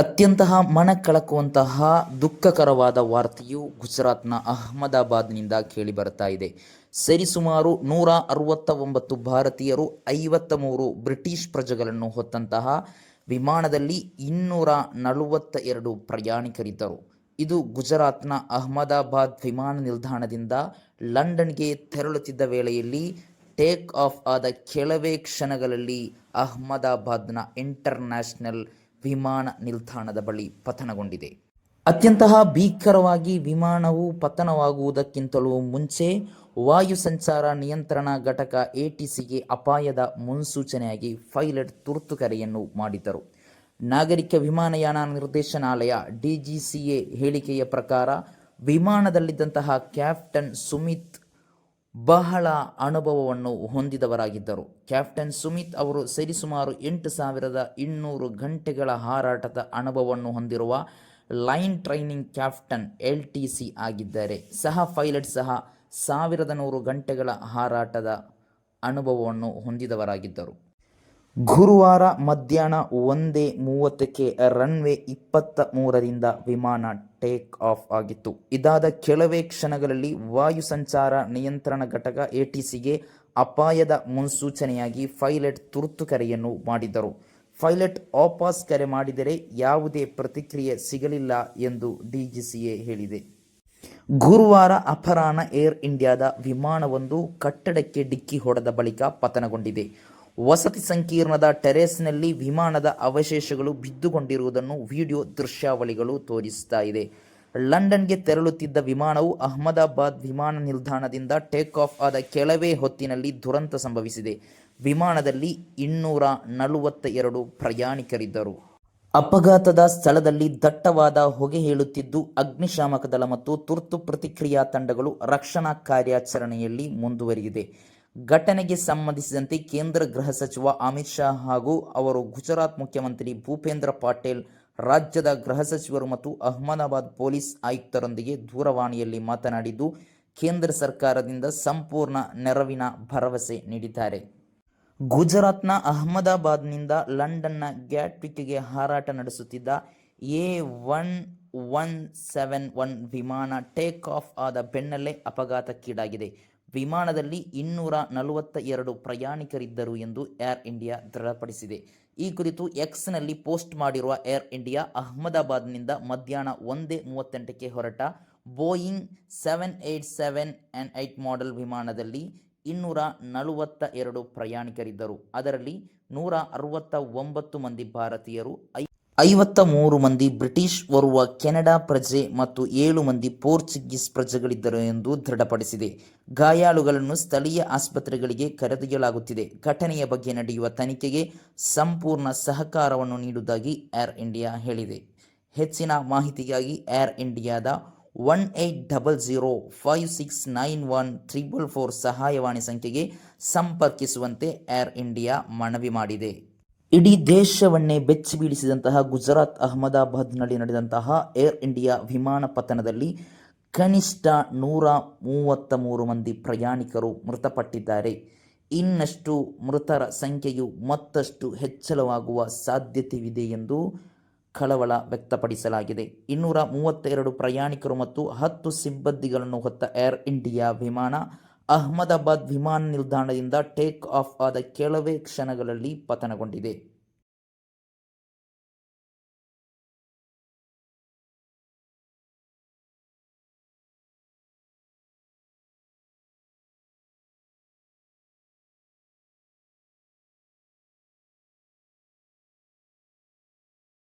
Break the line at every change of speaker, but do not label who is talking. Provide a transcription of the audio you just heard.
ಅತ್ಯಂತಹ ಮನ ಕಳಕುವಂತಹ ದುಃಖಕರವಾದ ವಾರ್ತೆಯು ಗುಜರಾತ್ನ ಅಹಮದಾಬಾದ್ನಿಂದ ಕೇಳಿಬರುತ್ತಾ ಇದೆ. ಸರಿಸುಮಾರು ನೂರ ಅರವತ್ತ ಒಂಬತ್ತು ಭಾರತೀಯರು ಐವತ್ತ ಮೂರು ಬ್ರಿಟಿಷ್ ಪ್ರಜೆಗಳನ್ನು ಹೊತ್ತಂತಹ ವಿಮಾನದಲ್ಲಿ ಇನ್ನೂರ ನಲವತ್ತ ಎರಡು ಪ್ರಯಾಣಿಕರಿದ್ದರು. ಇದು ಗುಜರಾತ್ನ ಅಹಮದಾಬಾದ್ ವಿಮಾನ ನಿಲ್ದಾಣದಿಂದ ಲಂಡನ್ಗೆ ತೆರಳುತ್ತಿದ್ದ ವೇಳೆಯಲ್ಲಿ ಟೇಕ್ ಆಫ್ ಆದ ಕೆಲವೇ ಕ್ಷಣಗಳಲ್ಲಿ ಅಹಮದಾಬಾದ್ನ ಇಂಟರ್ನ್ಯಾಷನಲ್ ವಿಮಾನ ನಿಲ್ದಾಣದ ಬಳಿ ಪತನಗೊಂಡಿದೆ. ಅತ್ಯಂತ ಭೀಕರವಾಗಿ ವಿಮಾನವು ಪತನವಾಗುವುದಕ್ಕಿಂತಲೂ ಮುಂಚೆ ವಾಯು ಸಂಚಾರ ನಿಯಂತ್ರಣ ಘಟಕ ಎಟಿಸಿಗೆ ಅಪಾಯದ ಮುನ್ಸೂಚನೆಯಾಗಿ ಪೈಲಟ್ ತುರ್ತು ಕರೆಯನ್ನು ಮಾಡಿದ್ದರು. ನಾಗರಿಕ ವಿಮಾನಯಾನ ನಿರ್ದೇಶನಾಲಯ ಡಿಜಿಸಿಎ ಹೇಳಿಕೆಯ ಪ್ರಕಾರ ವಿಮಾನದಲ್ಲಿದ್ದಂತಹ ಕ್ಯಾಪ್ಟನ್ ಸುಮಿತ್ ಬಹಳ ಅನುಭವವನ್ನು ಹೊಂದಿದವರಾಗಿದ್ದರು. ಕ್ಯಾಪ್ಟನ್ ಸುಮಿತ್ ಅವರು ಸರಿಸುಮಾರು ಎಂಟು ಸಾವಿರದ ಇನ್ನೂರು ಗಂಟೆಗಳ ಹಾರಾಟದ ಅನುಭವವನ್ನು ಹೊಂದಿರುವ line training captain L T C ಆಗಿದ್ದಾರೆ. ಸಹ ಪೈಲಟ್, ಸಹ ಸಾವಿರದ ನೂರು ಗಂಟೆಗಳ ಹಾರಾಟದ ಅನುಭವವನ್ನು ಹೊಂದಿದವರಾಗಿದ್ದರು. ಗುರುವಾರ ಮಧ್ಯಾಹ್ನ ಒಂದೇ ಮೂವತ್ತಕ್ಕೆ ರನ್ವೇ ಇಪ್ಪತ್ತ ಮೂರರಿಂದ ವಿಮಾನ ಟೇಕ್ ಆಫ್ ಆಗಿತ್ತು. ಇದಾದ ಕೆಲವೇ ಕ್ಷಣಗಳಲ್ಲಿ ವಾಯು ಸಂಚಾರ ನಿಯಂತ್ರಣ ಘಟಕ ಎಟಿಸಿಗೆ ಅಪಾಯದ ಮುನ್ಸೂಚನೆಯಾಗಿ ಪೈಲಟ್ ತುರ್ತು ಕರೆಯನ್ನು ಮಾಡಿದ್ದರು. ಪೈಲಟ್ ವಾಪಸ್ ಕರೆ ಮಾಡಿದರೆ ಯಾವುದೇ ಪ್ರತಿಕ್ರಿಯೆ ಸಿಗಲಿಲ್ಲ ಎಂದು ಡಿಜಿಸಿಎ ಹೇಳಿದೆ. ಗುರುವಾರ ಅಪರಾಹ್ನ ಏರ್ ಇಂಡಿಯಾದ ವಿಮಾನವೊಂದು ಕಟ್ಟಡಕ್ಕೆ ಡಿಕ್ಕಿ ಹೊಡೆದ ಬಳಿಕ ಪತನಗೊಂಡಿದೆ. ವಸತಿ ಸಂಕೀರ್ಣದ ಟೆರೇಸ್ನಲ್ಲಿ ವಿಮಾನದ ಅವಶೇಷಗಳು ಬಿದ್ದುಕೊಂಡಿರುವುದನ್ನು ವಿಡಿಯೋ ದೃಶ್ಯಾವಳಿಗಳು ತೋರಿಸ್ತಾ ಇದೆ. ಲಂಡನ್ಗೆ ತೆರಳುತ್ತಿದ್ದ ವಿಮಾನವು ಅಹಮದಾಬಾದ್ ವಿಮಾನ ನಿಲ್ದಾಣದಿಂದ ಟೇಕ್ ಆಫ್ ಆದ ಕೆಲವೇ ಹೊತ್ತಿನಲ್ಲಿ ದುರಂತ ಸಂಭವಿಸಿದೆ. ವಿಮಾನದಲ್ಲಿ ಇನ್ನೂರ ನಲವತ್ತ ಎರಡು ಪ್ರಯಾಣಿಕರಿದ್ದರು. ಅಪಘಾತದ ಸ್ಥಳದಲ್ಲಿ ದಟ್ಟವಾದ ಹೊಗೆ ಹೇಳುತ್ತಿದ್ದು, ಅಗ್ನಿಶಾಮಕ ದಳ ಮತ್ತು ತುರ್ತು ಪ್ರತಿಕ್ರಿಯಾ ತಂಡಗಳು ರಕ್ಷಣಾ ಕಾರ್ಯಾಚರಣೆಯಲ್ಲಿ ಮುಂದುವರಿದಿದೆ. ಘಟನೆಗೆ ಸಂಬಂಧಿಸಿದಂತೆ ಕೇಂದ್ರ ಗೃಹ ಸಚಿವ ಅಮಿತ್ ಶಾ ಹಾಗೂ ಅವರು ಗುಜರಾತ್ ಮುಖ್ಯಮಂತ್ರಿ ಭೂಪೇಂದ್ರ ಪಾಟೇಲ್, ರಾಜ್ಯದ ಗೃಹ ಸಚಿವರು ಮತ್ತು ಅಹಮದಾಬಾದ್ ಪೊಲೀಸ್ ಆಯುಕ್ತರೊಂದಿಗೆ ದೂರವಾಣಿಯಲ್ಲಿ ಮಾತನಾಡಿದ್ದು, ಕೇಂದ್ರ ಸರ್ಕಾರದಿಂದ ಸಂಪೂರ್ಣ ನೆರವಿನ ಭರವಸೆ ನೀಡಿದ್ದಾರೆ. ಗುಜರಾತ್ನ ಅಹಮದಾಬಾದ್ನಿಂದ ಲಂಡನ್ನ ಗ್ಯಾಟ್ವಿಕ್ಗೆ ಹಾರಾಟ ನಡೆಸುತ್ತಿದ್ದ A one one seven one ವಿಮಾನ ಟೇಕ್ ಆಫ್ ಆದ ಬೆನ್ನಲ್ಲೇ ಅಪಘಾತಕ್ಕೀಡಾಗಿದೆ. ವಿಮಾನದಲ್ಲಿ ಇನ್ನೂರ ನಲವತ್ತ ಎರಡು ಪ್ರಯಾಣಿಕರಿದ್ದರು ಎಂದು ಏರ್ ಇಂಡಿಯಾ ದೃಢಪಡಿಸಿದೆ. ಈ ಕುರಿತು ಎಕ್ಸ್ನಲ್ಲಿ ಪೋಸ್ಟ್ ಮಾಡಿರುವ ಏರ್ ಇಂಡಿಯಾ ಅಹಮದಾಬಾದ್ನಿಂದ ಮಧ್ಯಾಹ್ನ ಒಂದೇ ಮೂವತ್ತೆಂಟಕ್ಕೆ ಹೊರಟ Boeing seven eight seven and eight model ವಿಮಾನದಲ್ಲಿ ಇನ್ನೂರ ನಲವತ್ತ ಎರಡು ಪ್ರಯಾಣಿಕರಿದ್ದರು. ಅದರಲ್ಲಿ ನೂರ ಅರವತ್ತ ಒಂಬತ್ತು ಮಂದಿ ಭಾರತೀಯರು, ಐ ಐವತ್ತ ಮೂರು ಮಂದಿ ಬ್ರಿಟಿಷ್ ಓರ್ವ ಕೆನಡಾ ಪ್ರಜೆ ಮತ್ತು ಏಳು ಮಂದಿ ಪೋರ್ಚುಗೀಸ್ ಪ್ರಜೆಗಳಿದ್ದರು ಎಂದು ದೃಢಪಡಿಸಿದೆ. ಗಾಯಾಳುಗಳನ್ನು ಸ್ಥಳೀಯ ಆಸ್ಪತ್ರೆಗಳಿಗೆ ಕರೆದೊಯ್ಯಲಾಗುತ್ತಿದೆ. ಘಟನೆಯ ಬಗ್ಗೆ ನಡೆಯುವ ತನಿಖೆಗೆ ಸಂಪೂರ್ಣ ಸಹಕಾರವನ್ನು ನೀಡುವುದಾಗಿ ಏರ್ ಇಂಡಿಯಾ ಹೇಳಿದೆ. ಹೆಚ್ಚಿನ ಮಾಹಿತಿಗಾಗಿ ಏರ್ ಇಂಡಿಯಾದ one eight double zero five six nine one triple four ಸಹಾಯವಾಣಿ ಸಂಖ್ಯೆಗೆ ಸಂಪರ್ಕಿಸುವಂತೆ ಏರ್ ಇಂಡಿಯಾ ಮನವಿ ಮಾಡಿದೆ. ಇಡೀ ದೇಶವನ್ನೇ ಬೆಚ್ಚಿ ಬೀಳಿಸಿದಂತಹ ಗುಜರಾತ್ ಅಹಮದಾಬಾದ್ನಲ್ಲಿ ನಡೆದಂತಹ ಏರ್ ಇಂಡಿಯಾ ವಿಮಾನ ಪತನದಲ್ಲಿ ಕನಿಷ್ಠ ನೂರ ಮೂವತ್ತ ಮೂರು ಮಂದಿ ಪ್ರಯಾಣಿಕರು ಮೃತಪಟ್ಟಿದ್ದಾರೆ. ಇನ್ನಷ್ಟು ಮೃತರ ಸಂಖ್ಯೆಯು ಮತ್ತಷ್ಟು ಹೆಚ್ಚಳವಾಗುವ ಸಾಧ್ಯತೆಯಿದೆ ಎಂದು ಕಳವಳ ವ್ಯಕ್ತಪಡಿಸಲಾಗಿದೆ. ಇನ್ನೂರ ಮೂವತ್ತೆರಡು ಪ್ರಯಾಣಿಕರು ಮತ್ತು ಹತ್ತು ಸಿಬ್ಬಂದಿಗಳನ್ನು ಹೊತ್ತ ಏರ್ ಇಂಡಿಯಾ ವಿಮಾನ ಅಹಮದಾಬಾದ್ ವಿಮಾನ ನಿಲ್ದಾಣದಿಂದ ಟೇಕ್ ಆಫ್ ಆದ ಕೆಲವೇ ಕ್ಷಣಗಳಲ್ಲಿ ಪತನಗೊಂಡಿದೆ.